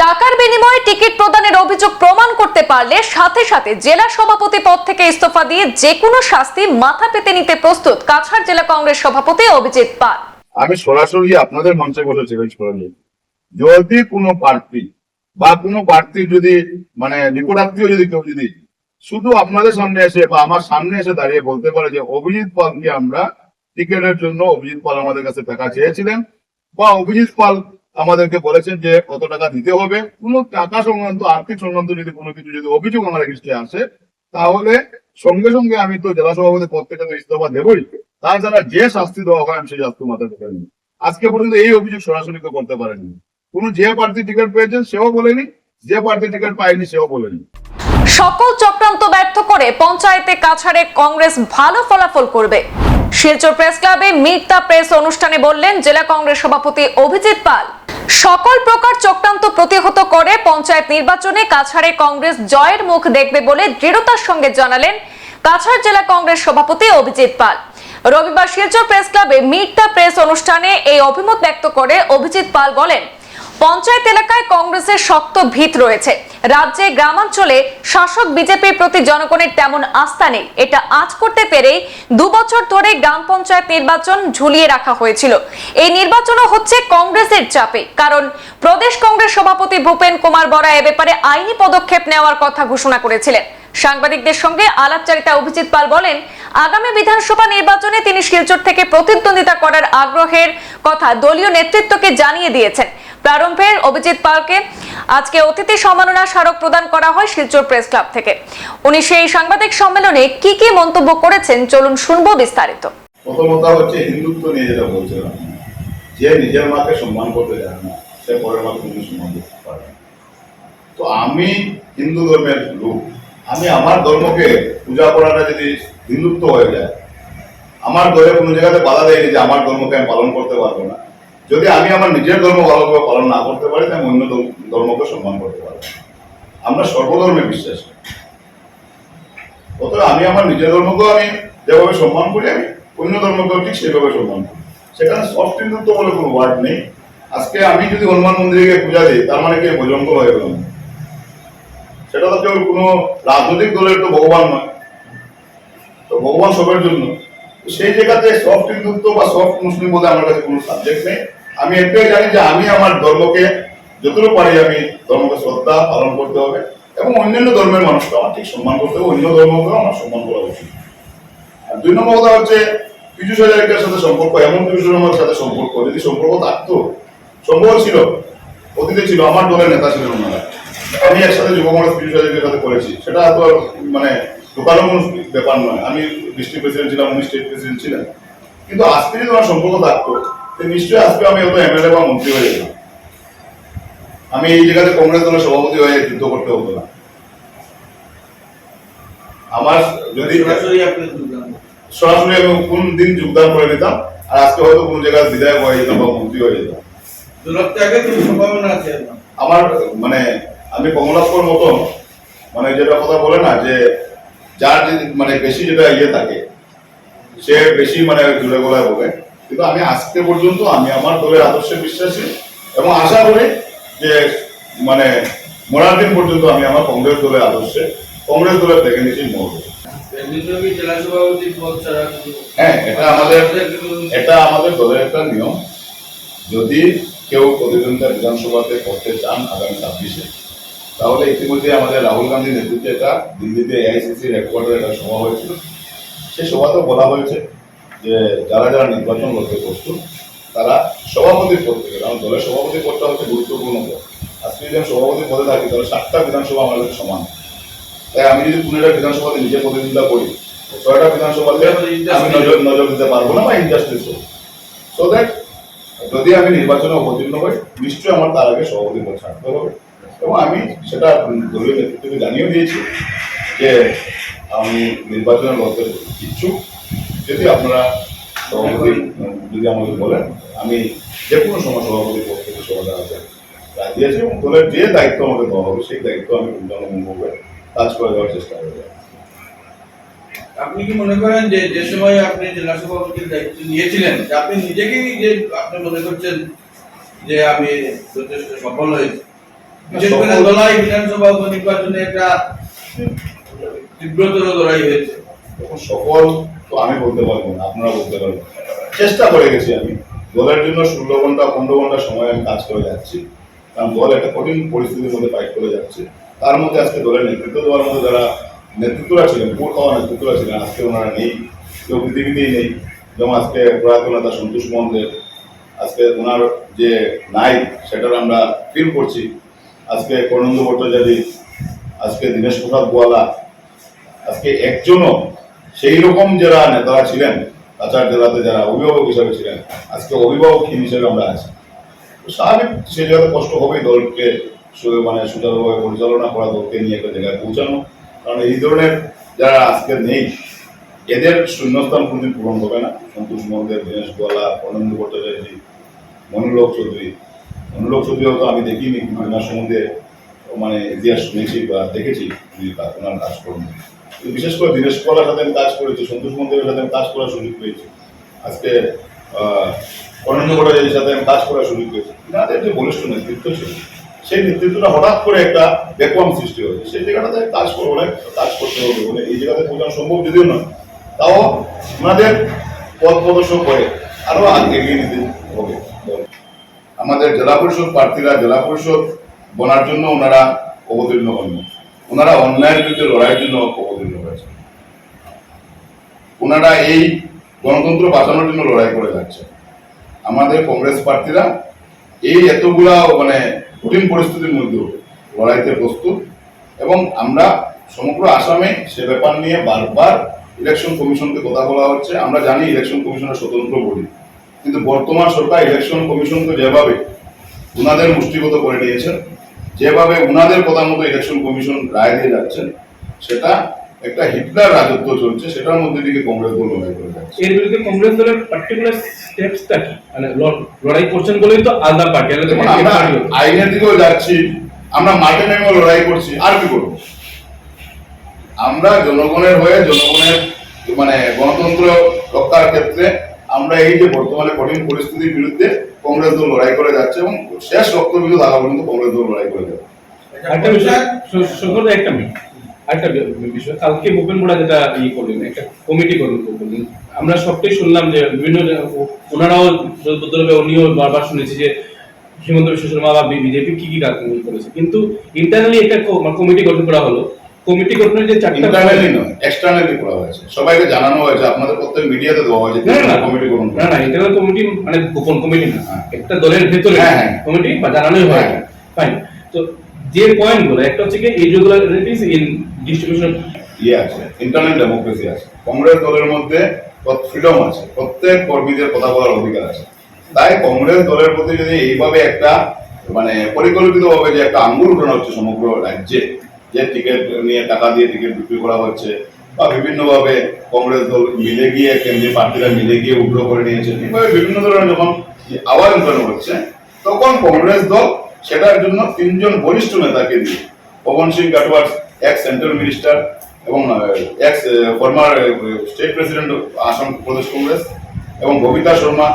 টাকার বিনিময়ে টিকিট প্রদানের অভিযোগ প্রমাণ করতে পারলে সাথে সাথে জেলা সভাপতি পদ থেকে ইস্তফা দিয়ে যে কোনো শাস্তি মাথা পেতে নিতে প্রস্তুত কাছাড় জেলা কংগ্রেস সভাপতি অভিজিৎ পাল। আমি সরাসরি আপনাদের মঞ্চে নিই যদি কোনো প্রার্থী বা কোনো প্রার্থী যদি মানে নিকটাত্মীয় যদি কেউ যদি শুধু আপনাদের সামনে এসে বা আমার সামনে এসে দাঁড়িয়ে বলতে পারে যে অভিজিৎ পালকে আমরা টিকেটের জন্য অভিজিৎ পাল আমাদের কাছে টাকা চেয়েছিলেন বা অভিজিৎ পাল আমাদেরকে বলেছেন যে কত টাকা দিতে হবে। কোনো টাকা সংক্রান্ত, আর্থিক সংক্রান্ত যদি কোনো কিছু যদি অভিযোগ আমার এগেস্টে আসে, তাহলে সঙ্গে সঙ্গে আমি তো জেলা সভাপতি পদ থেকে তো ইস্তফা দেবই। তাছাড়া যে শাস্তি দেওয়া হয়, আমি সেই শাস্তি মাথায় রেখে আজকে পর্যন্ত এই অভিযোগ সরাসরি কেউ করতে পারেনি। কোন যে প্রার্থী টিকিট পেয়েছেন, সেও বলেনি। যে প্রার্থী টিকিট পায়নি, সেও বলেনি। সকল চক্রান্ত ব্যর্থ করে পঞ্চায়েতে কাছাড়ে কংগ্রেস ভালো ফলাফল করবে। শিলচর প্রেস ক্লাবে মিট প্রেস অনুষ্ঠানে বললেন, জেলা কংগ্রেস সভাপতি অভিজিৎ পাল। সকল প্রকার চক্রান্ত প্রতিহত করে পঞ্চায়েত নির্বাচনে কাছাড়ে কংগ্রেস জয়ের মুখ দেখবে বলে দৃঢ়তার সঙ্গে জানালেন কাছাড় জেলা কংগ্রেস সভাপতি অভিজিৎ পাল। রবিবার শিলচর প্রেস ক্লাবে মিট দ্য প্রেস অনুষ্ঠানে এই অভিমত ব্যক্ত করে অভিজিৎ পাল বলেন পঞ্চায়েত এলাকায় কংগ্রেসের শক্ত ভিত রয়েছে। রাজ্যে গ্রামাঞ্চলে শাসক বিজেপির প্রতি জনগণের তেমন আস্থা নেই। এটা আজ করতে পেরেই দু বছর ধরে গ্রাম পঞ্চায়েত নির্বাচন ঝুলিয়ে রাখা হয়েছিল। এই নির্বাচনও হচ্ছে কংগ্রেসের চাপে। কারণ প্রদেশ কংগ্রেস সভাপতি ভূপেন কুমার বরা এ ব্যাপারে আইনি পদক্ষেপ নেওয়ার কথা ঘোষণা করেছিলেন। সাংবাদিকদের সঙ্গে আলাপচারিতা অভিজিৎ পাল বলেন, আগামী বিধানসভা নির্বাচনে তিনি শিলচর থেকে প্রতিদ্বন্দ্বিতা করার আগ্রহের কথা দলীয় নেতৃত্বকে জানিয়ে দিয়েছেন। প্রারম্ভের অভিজিৎ পালকে আজকে অতিথি সম্মাননা স্মারক প্রদান করা হয় শিলচর প্রেস ক্লাব থেকে। উনি সেই সাংবাদিক সম্মেলনে কি কি মন্তব্য করেছেন চলুন শুনব বিস্তারিত। প্রথমত হচ্ছে হিন্দুত্ব নিয়ে যেটা বলছিলাম, যে নিজের মাকে সম্মান করতে জানে না, সে পরের মাকে কিন্তু সম্মান করতে পারে তো আমি হিন্দু ধর্মের লোক, আমি আমার ধর্মকে পূজা করাটা যদি হিন্দুত্ব হয়ে যায়, আমার ধর্মে কোনো জায়গাতে বাধা দেয়নি যে আমার ধর্মকে আমি পালন করতে পারব না। যদি আমি আমার নিজের ধর্ম ভালোভাবে পালন না করতে পারি, তাহলে অন্য ধর্ম- ধর্মকে সম্মান করতে পারব। আমরা সর্বধর্মে বিশ্বাসী। অতএব আমি আমার নিজের ধর্মকেও আমি যেভাবে সম্মান করি, আমি অন্য ধর্মকেও ঠিক সেভাবে সম্মান করি। সেখানে সফট হিন্দুত্ব বলে কোনো ওয়ার্ড নেই। আজকে আমি যদি হনুমান মন্দিরে গিয়ে পূজা দিই, তার মানে কি বজরঙ্গ হয়ে গেলাম সেটা তো কেউ কোনো রাজনৈতিক দলের তো ভগবান নয়। তো ভগবান সবার জন্য। সেই জায়গাতে সফট হিন্দুত্ব বা সফট মুসলিম বলে আমার কাছে কোনো সাবজেক্ট নেই। আমি একটাই জানি যে আমি আমার ধর্মকে, যতটুকু পারি আমি ধর্মকে শ্রদ্ধা পালন করতে হবে এবং অন্যান্য ধর্মের মানুষকে আমার ঠিক সম্মান করতে হবে, অন্য ধর্মকেও আমার সম্মান করা উচিত। আর দুই নম্বর কথা হচ্ছে পীযুষ হাজারিকার সাথে সম্পর্ক, এমন পীযুষ আমার সাথে সম্পর্ক, যদি সম্পর্ক থাকতো, সম্ভব ছিল, অতীতে ছিল, আমার দলের নেতা ছিলেন ওনারা। আমি একসাথে যুব কংগ্রেস পীযুষ হাজারিকার সাথে করেছি। সেটা তো মানে ঢোকানো কোনো ব্যাপার নয়। আমি ডিস্ট্রিক্ট প্রেসিডেন্ট ছিলাম, উনি স্টেট প্রেসিডেন্ট ছিলেন। কিন্তু আজকে যদি আমার সম্পর্ক থাকতো নিশ্চয়ই আজকে আমি হয়তো এমএলএ বা মন্ত্রী হয়ে যেতাম। আমি এই জায়গাতে কংগ্রেস দলের সভাপতি হয়ে যুদ্ধ করতে হতো না। আমার যদি সরাসরি আমি কোন দিন যোগদান করে দিতাম আর আজকে হয়তো কোনো জায়গায় বিধায়ক হয়ে যেতাম বা মন্ত্রী হয়ে যেতাম? আমার মানে আমি কমলাপুর মতন মানে যেটা কথা বলে না যে যার মানে বেশি যেটা ইয়ে থাকে সে বেশি মানে জুড়ে গলায় বলে কিন্তু আমি আজকে পর্যন্ত আমি আমার দলের আদর্শে বিশ্বাসী এবং আশা করি যে মানে মরার দিন পর্যন্ত আমি আমার কংগ্রেস দলের আদর্শে কংগ্রেস দলের দেখে নিচ্ছি মরবো। হ্যাঁ এটা আমাদের এটা আমাদের দলের একটা নিয়ম। যদি কেউ প্রতিদ্বন্দ্বিতা বিধানসভাতে করতে চান আগামী ছাব্বিশে তাহলে ইতিমধ্যে আমাদের রাহুল গান্ধীর নেতৃত্বে একটা দিল্লিতে এআইসিসির হেডকোয়ার্টারে একটা সভা হয়েছিল। সেই সভাতেও বলা হয়েছে যে যারা যারা নির্বাচন করতে প্রস্তুত তারা সভাপতির পদ থেকে কারণ দলের সভাপতি পদটা হচ্ছে গুরুত্বপূর্ণ পদ। আজকে যদি আমি সভাপতি পদে থাকি তাহলে সাতটা বিধানসভা আমার কাছে সমান। তাই আমি যদি পুনেটা বিধানসভাতে নিজে প্রতিদ্বন্দ্বিতা করি ছয়টা বিধানসভাতে আমি নজর নজর দিতে পারব না বা ইন্ডাস্ট্রিজ সো দ্যাট যদি আমি নির্বাচনে অবতীর্ণ হই নিশ্চয়ই আমার তার আগে সভাপতি পদ ছাড়তে হবে। এবং আমি সেটা দলীয় নেতৃত্বকে জানিয়ে দিয়েছি যে আমি নির্বাচনে লড়তে ইচ্ছুক। যদি আপনারা সভাপতি যদি আমাকে বলেন আমি যে কোনো সময় সভাপতি পদ থেকে সভাটা আছে রাজি আছি এবং দলের যে দায়িত্ব আমাকে দেওয়া হবে সেই দায়িত্ব আমি পূর্ণাঙ্গভাবে কাজ করে দেওয়ার চেষ্টা করব। আপনি কি মনে করেন যে যে সময় আপনি জেলা সভাপতির দায়িত্ব নিয়েছিলেন যে আপনি নিজেকেই যে আপনি মনে করছেন যে আমি যথেষ্ট সফল হয়েছি? বিশেষ করে দলাই বিধানসভা উপনির্বাচনে একটা তীব্রতর লড়াই হয়েছে। সকল তো আমি বলতে পারব না, আপনারা বলতে পারবেন। চেষ্টা করে গেছি আমি। দলের জন্য ষোলো ঘণ্টা, পনেরো ঘণ্টা সময় আমি কাজ করে যাচ্ছি। কারণ দল একটা কঠিন পরিস্থিতির মধ্যে ফাইট করে যাচ্ছে। তার মধ্যে আজকে দলের নেতৃত্ব দেওয়ার মধ্যে যারা নেতৃত্বরা ছিলেন পুর খাওয়া নেতৃত্বরা ছিলেন, আজকে ওনারা নেই। কেউ পৃথিবীতেই নেই। যেমন আজকে প্রয়াত নেতা সন্তোষ মন্দের আজকে ওনার যে নাই সেটার আমরা ফিল করছি। আজকে করণন্দ ভট্টাচার্য আজকে দীনেশ প্রসাদ গোয়ালা, আজকে একজনও সেই রকম যারা নেতারা ছিলেন কাছাড় জেলাতে যারা অভিভাবক হিসাবে ছিলেন, আজকে অভিভাবকহীন হিসেবে আমরা আছি। স্বাভাবিক সেই জায়গাতে কষ্ট হবেই দলকে মানে সুচারুভাবে পরিচালনা করা, দলকে নিয়ে একটা জায়গায় পৌঁছানো। কারণ এই ধরনের যারা আজকে নেই, এদের শূন্যস্থান কোনদিন পূরণ হবে না। সন্তোষ মন্দির দীনেশ গোয়ালা অনন্ত ভট্টাচার্য, মনোলোক চৌধুরী। মনোলোক চৌধুরী হয়তো আমি দেখিনি কিন্তু ওনার সম্বন্ধে মানে ইতিহাস শুনেছি বা দেখেছি ওনার কাজকর্ম। বিশেষ করে দীনেশ কলার সাথে আমি কাজ করেছি, সন্তোষ মন্দিরের সাথে আমি কাজ করার সুযোগ পেয়েছি। আজকে অনন্য ভট্টাচার্যের সাথে আমি কাজ করার সুযোগ পেয়েছি। তাদের যে বলিষ্ঠ নেতৃত্ব ছিল, সেই নেতৃত্বটা হঠাৎ করে একটা ব্যাকওয়াম সৃষ্টি হয়েছে। সেই জায়গাটাতে কাজ করে অনেক কাজ করতে হবে বলে এই জায়গাতে পৌঁছানো সম্ভব যদিও নয়, তাও ওনাদের পথ প্রদর্শক হয়ে আরও আগে এগিয়ে নিতে হবে। আমাদের জেলা পরিষদ প্রার্থীরা, জেলা পরিষদ বনার জন্য ওনারা অবতীর্ণ হন ওনারা অন্যায়ের বিরুদ্ধে লড়াইয়ের জন্য অবতীর্ণ হয়েছে ওনারা এই গণতন্ত্র বাঁচানোর জন্য লড়াই করে যাচ্ছে আমাদের কংগ্রেস প্রার্থীরা এই এতগুলা মানে কঠিন পরিস্থিতির মধ্যেও লড়াইতে প্রস্তুত এবং আমরা সমগ্র আসামে সে ব্যাপার নিয়ে বারবার ইলেকশন কমিশনকে কথা বলা হচ্ছে। আমরা জানি ইলেকশন কমিশনের স্বতন্ত্র বডি। কিন্তু বর্তমান সরকার ইলেকশন কমিশনকে যেভাবে ওনাদের মুষ্টিগত করে নিয়েছেন যেভাবে উনাদের কথা মতো ইলেকশন কমিশন রায় দিয়ে যাচ্ছেন সেটা একটা হিটলার রাজত্ব চলছে সেটার মধ্যে দিকে কংগ্রেস দল লড়াই করে যাচ্ছে। এর বিরুদ্ধে কংগ্রেস দলের পার্টিকুলার স্টেপসটা কি? মানে লড়াই করছেন বলেই তো আলাদা পার্টি আমরা আইনের দিকেও যাচ্ছি আমরা মাঠে নেমেও লড়াই করছি আর কি করব? আমরা জনগণের হয়ে জনগণের মানে গণতন্ত্র রক্ষার ক্ষেত্রে আমরা এই যে বর্তমানে কঠিন পরিস্থিতির বিরুদ্ধে কংগ্রেস দল লড়াই করে যাচ্ছে এবং শেষ রক্তবিন্দু থাকা পর্যন্ত কংগ্রেস দল লড়াই করে যাবে আরেকটা বিষয় একটা মিনিট। আরেকটা বিষয়, কালকে ভূপেন মোড়া যেটা ইয়ে করলেন, একটা কমিটি গঠন করলেন, আমরা সবটাই শুনলাম যে বিভিন্ন ওনারাও বদলবে উনিও বারবার শুনেছি যে হিমন্ত বিশ্ব শর্মা বা বিজেপি কি কি কাজ করেছে। কিন্তু ইন্টারনালি একটা কমিটি গঠন করা হলো কমিটি গঠনের যে চারটা ইন্টারনালি নয় এক্সটার্নালি করা হয়েছে। সবাইকে জানানো হয়েছে আপনাদের প্রত্যেক মিডিয়াতে দেওয়া হয়েছে না, না, কমিটি করুন না না ইন্টারনাল কমিটি মানে গোপন কমিটি না। হ্যাঁ। একটা দলের ভেতরে হ্যাঁ, হ্যাঁ। কমিটি বা জানানোই হয়। হ্যাঁ। ফাইন তো যে পয়েন্টগুলো একটা হচ্ছে কি ইরেগুলারিটিস ইন ডিস্ট্রিবিউশন ইয়ে আছে ইন্টারনাল ডেমোক্রেসি আছে। কংগ্রেস দলের মধ্যে ফ্রিডম আছে প্রত্যেক কর্মীদের কথা বলার অধিকার আছে। তাই কংগ্রেস দলের প্রতি যদি এইভাবে একটা মানে পরিকল্পিত ভাবে যে একটা আঙ্গুল উঠানো হচ্ছে সমগ্র রাজ্যে যে টিকিট নিয়ে টাকা দিয়ে টিকিট বিক্রি করা হচ্ছে বা বিভিন্ন ভাবে কংগ্রেস দল মিলে গিয়ে, কেন্দ্রীয় প্রার্থীরা মিলে গিয়ে উগ্র করে নিয়েছে এইভাবে বিভিন্ন ধরনের যখন আওয়াজ উঠানো হচ্ছে, তখন কংগ্রেস দল সেটার জন্য তিনজন বরিষ্ঠ নেতাকে দিয়ে, Paban Singh Ghatowar ex central minister এবং ex former state president Assam Pradesh Congress এবং ববিতা শর্মা,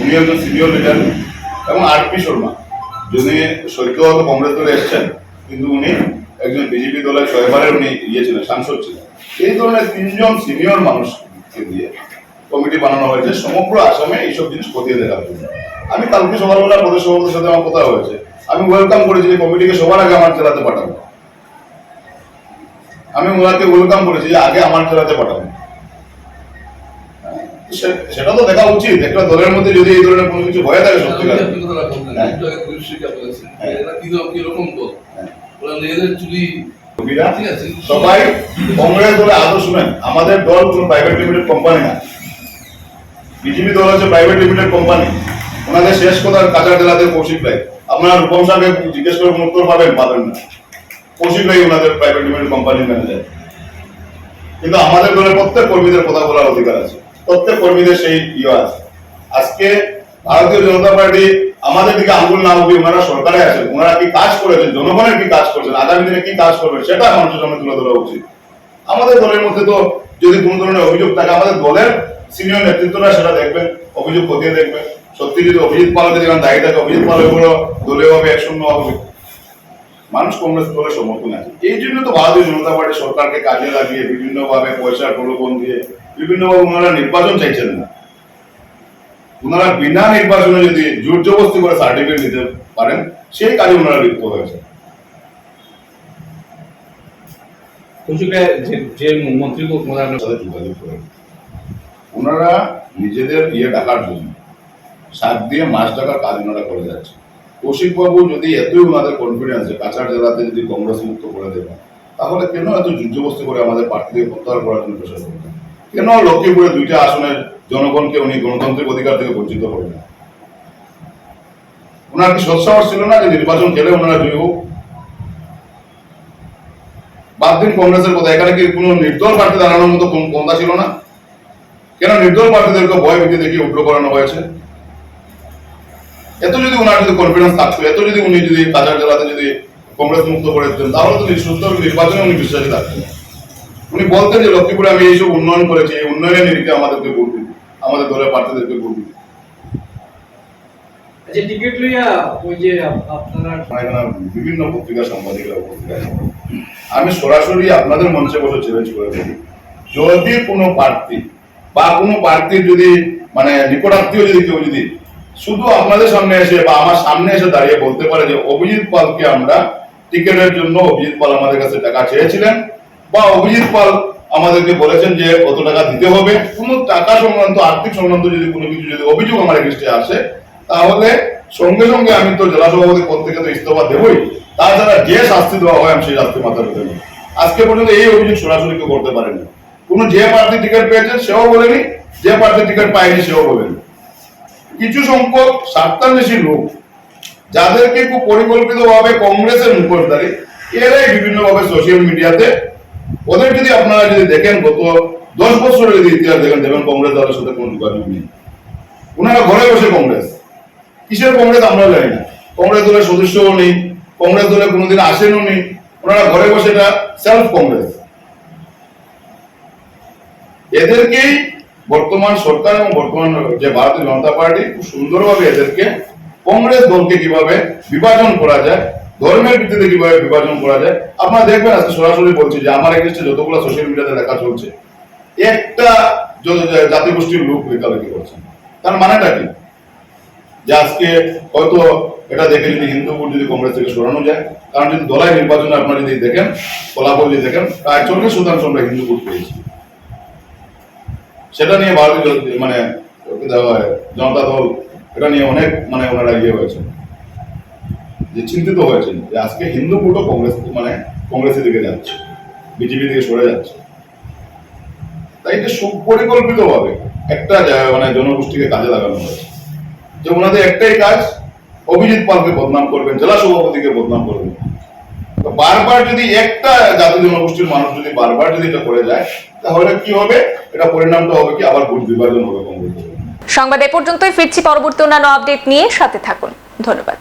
উনি একজন সিনিয়র লিডার এবং আর পি শর্মা, যিনি সদ্যগত কংগ্রেস দলে এসেছেন, কিন্তু উনি একজন বিজেপি দলের ছয়বারের উনি ইয়ে ছিলেন সাংসদ ছিলেন। এই ধরনের তিনজন সিনিয়র মানুষকে দিয়ে কমিটি বানানো হয়েছে। সমগ্র আসামে এইসব জিনিস খতিয়ে দেখার জন্য আমি কালকে সকালবেলা প্রদেশ সভাপতির সাথে আমার কথা হয়েছে। আমি ওয়েলকাম করেছি যে কমিটিকে সবার আগে আমার জেলাতে পাঠাবো। আমি ওনাকে ওয়েলকাম করেছি যে আগে আমার জেলাতে পাঠাবো। সেটা তো দেখা উচিত। একটা দলের মধ্যে যদি এই ধরনের কোনো কিছু হয়ে থাকে সত্যিকার ওরা নিজেদের চুরি আছে। সবাই কংগ্রেস আদৌ শুনেন। আমাদের দল কোনো প্রাইভেট লিমিটেড কোম্পানি না। বিজেপি দল হচ্ছে প্রাইভেট লিমিটেড কোম্পানি ওনাদের শেষ কথা কাঁচা জেলাতে কৌশিক রায় আপনারা রূপম সাহেবকে জিজ্ঞেস করে উত্তর পাবেন পাবেন না। কৌশিক রায় ওনাদের প্রাইভেট লিমিটেড কোম্পানির ম্যানেজার কিন্তু আমাদের দলের প্রত্যেক কর্মীদের কথা বলার অধিকার আছে। প্রত্যেক কর্মীদের সেই ইয়ে আছে। আজকে ভারতীয় জনতা পার্টি আমাদের দিকে আঙ্গুল না উঠে ওনারা সরকারে আছেন। ওনারা কি কাজ জনগণের কি কাজ করছেন? আগামী দিনে কি কাজ করবেন? সেটা মানুষের সামনে তুলে ধরা উচিত। আমাদের দলের মধ্যে তো যদি কোনো ধরনের অভিযোগ থাকে, আমাদের দলের সিনিয়র নেতৃত্বরা সেটা দেখবেন, অভিযোগ খতিয়ে দেখবেন। সত্যি যদি অভিজিৎ পালকে যেখানে দায়ী থাকে, অভিজিৎ পাল এগুলো দলীয় ভাবে এক শূন্য হবে। মানুষ কংগ্রেস দলের সমর্থন আছে। এই জন্য তো ভারতীয় জনতা পার্টি সরকারকে কাজে লাগিয়ে বিভিন্নভাবে পয়সার প্রলোভন দিয়ে বিভিন্নভাবে ওনারা নির্বাচন চাইছেন না। ওনারা বিনা নির্বাচনে যদি জোর জবস্তি করে সার্টিফিকেট দিতে পারেন সেই কাজে ওনারা লিপ্ত হয়েছে যে যে মন্ত্রী ওনারা যোগাযোগ করেন। ওনারা নিজেদের ইয়ে ডাকার জন্য দিয়ে কাজ ওনারা করে যাচ্ছে কৌশিক বাবু যদি এতই ওনাদের কনফিডেন্স যে কাছাড় জেলাতে যদি কংগ্রেস মুক্ত করে দেবেন তাহলে কেন এত যুদ্ধবস্তি করে আমাদের প্রার্থীদের প্রত্যাহার করার জন্য প্রেশার করবেন কেন লক্ষ্মীপুরে দুইটা আসনের জনগণকে উনি গণতান্ত্রিক অধিকার থেকে বঞ্চিত করবেন ওনার কি সৎসাহস ছিল না? যে নির্বাচন খেলে ওনারা জয়ী হোক। বাদ দিন কংগ্রেসের কথা। এখানে কি কোনো নির্দল প্রার্থী দাঁড়ানোর মতো কোন ক্ষমতা ছিল না? কেন নির্দল প্রার্থীদেরকে ভয় ভীতি দেখিয়ে উঠল করানো হয়েছে? এত যদি ওনার যদি কনফিডেন্স থাকতো, এত যদি উনি যদি কাজার জেলাতে যদি কংগ্রেস মুক্ত করে দিতেন, তাহলে তো সুস্থ নির্বাচনে উনি বিশ্বাসী থাকতেন। উনি বলতেন যে, লক্ষ্মীপুরে আমি এইসব উন্নয়ন করেছি, এই উন্নয়নের নিরিখে আমাদেরকে ভোট দিন, আমাদের দলের প্রার্থীদেরকে ভোট দিন। টিকিট লইয়া ওই যে আপনারা বিভিন্ন পত্রিকা সাংবাদিকরা আমি সরাসরি আপনাদের মঞ্চে বসে চ্যালেঞ্জ করে বলি, যদি কোনো প্রার্থী বা কোনো প্রার্থীর যদি মানে নিকটাত্মীয় যদি কেউ যদি শুধু আপনাদের সামনে এসে বা আমার সামনে এসে দাঁড়িয়ে বলতে পারে যে, অভিজিৎ পালকে আমরা টিকেটের জন্য অভিজিৎ পাল আমাদের কাছে টাকা চেয়েছিলেন বা অভিজিৎ পাল আমাদেরকে বলেছেন যে কত টাকা দিতে হবে। কোনো টাকা সংক্রান্ত, আর্থিক সংক্রান্ত যদি কোনো কিছু যদি অভিযোগ আমার এগেস্টে আসে তাহলে সঙ্গে সঙ্গে আমি তো জেলা সভাপতি পদ থেকে তো ইস্তফা দেবই। তাছাড়া যে শাস্তি দেওয়া হয়, আমি সেই শাস্তি মাথা পেতে নেব। আজকে পর্যন্ত এই অভিযোগ সরাসরি কেউ করতে পারেনি। কোনো যে প্রার্থী টিকিট পেয়েছেন সেও বলেনি। যে প্রার্থী টিকিট পায়নি, সেও বলেনি। কিছু সংখ্যক স্বার্থান্বেষী লোক, যাদেরকে খুব পরিকল্পিতভাবে কংগ্রেসের মুখোশধারী এরাই বিভিন্নভাবে সোশ্যাল মিডিয়াতে ওদের যদি আপনারা যদি দেখেন, গত দশ বছরের যদি ইতিহাস দেখেন, দেখবেন কংগ্রেস দলের সাথে কোনো যোগাযোগ নেই। ওনারা ঘরে বসে কংগ্রেস। কিসের কংগ্রেস আমরা জানি না। কংগ্রেস দলের সদস্যও নেই, কংগ্রেস দলে কোনোদিন আসেনও নেই, ওনারা ঘরে বসে এটা সেলফ কংগ্রেস। এদেরকেই বর্তমান সরকার এবং বর্তমান যে ভারতীয় জনতা পার্টি খুব সুন্দরভাবে এদেরকে কংগ্রেস দলকে কীভাবে বিভাজন করা যায়, ধর্মের ভিত্তিতে কীভাবে বিভাজন করা যায়, আপনারা দেখবেন আজকে সরাসরি বলছি যে আমার এগেস্টে যতগুলো সোশ্যাল মিডিয়াতে দেখা চলছে, একটা জাতিগোষ্ঠীর লোক লেখালেখি করছেন তার মানেটা কি? যে আজকে হয়তো এটা দেখে যদি হিন্দু ভোট যদি কংগ্রেস থেকে সরানো যায়, কারণ যদি দলাই নির্বাচনে আপনারা যদি দেখেন, ফলাফল যদি দেখেন, প্রায় চল্লিশ শতাংশ আমরা হিন্দু ভোট পেয়েছি। সেটা নিয়ে ভারতীয় মানে জনতা দল, এটা নিয়ে অনেক মানে ওনারা ইয়ে হয়েছে যে চিন্তিত হয়েছেন যে আজকে হিন্দু ভোটও কংগ্রেস মানে কংগ্রেসের দিকে যাচ্ছে, বিজেপি থেকে সরে যাচ্ছে। তাই এটা সুপরিকল্পিত ভাবে একটা মানে জনগোষ্ঠীকে কাজে লাগানো হয়েছে। যে ওনাদের একটাই কাজ, অভিজিৎ পালকে বদনাম করবেন, জেলা সভাপতিকে বদনাম করবেন। বারবার যদি একটা জাতি জনগোষ্ঠীর মানুষ যদি বারবার যদি এটা করে যায়, তাহলে কি হবে? এটা পরিণামটা হবে কি আবার ভোট বিভাজন হবে কংগ্রেস সংবাদ এ পর্যন্তই, ফিরছি পরবর্তী অন্যান্য আপডেট নিয়ে সাথে থাকুন। ধন্যবাদ।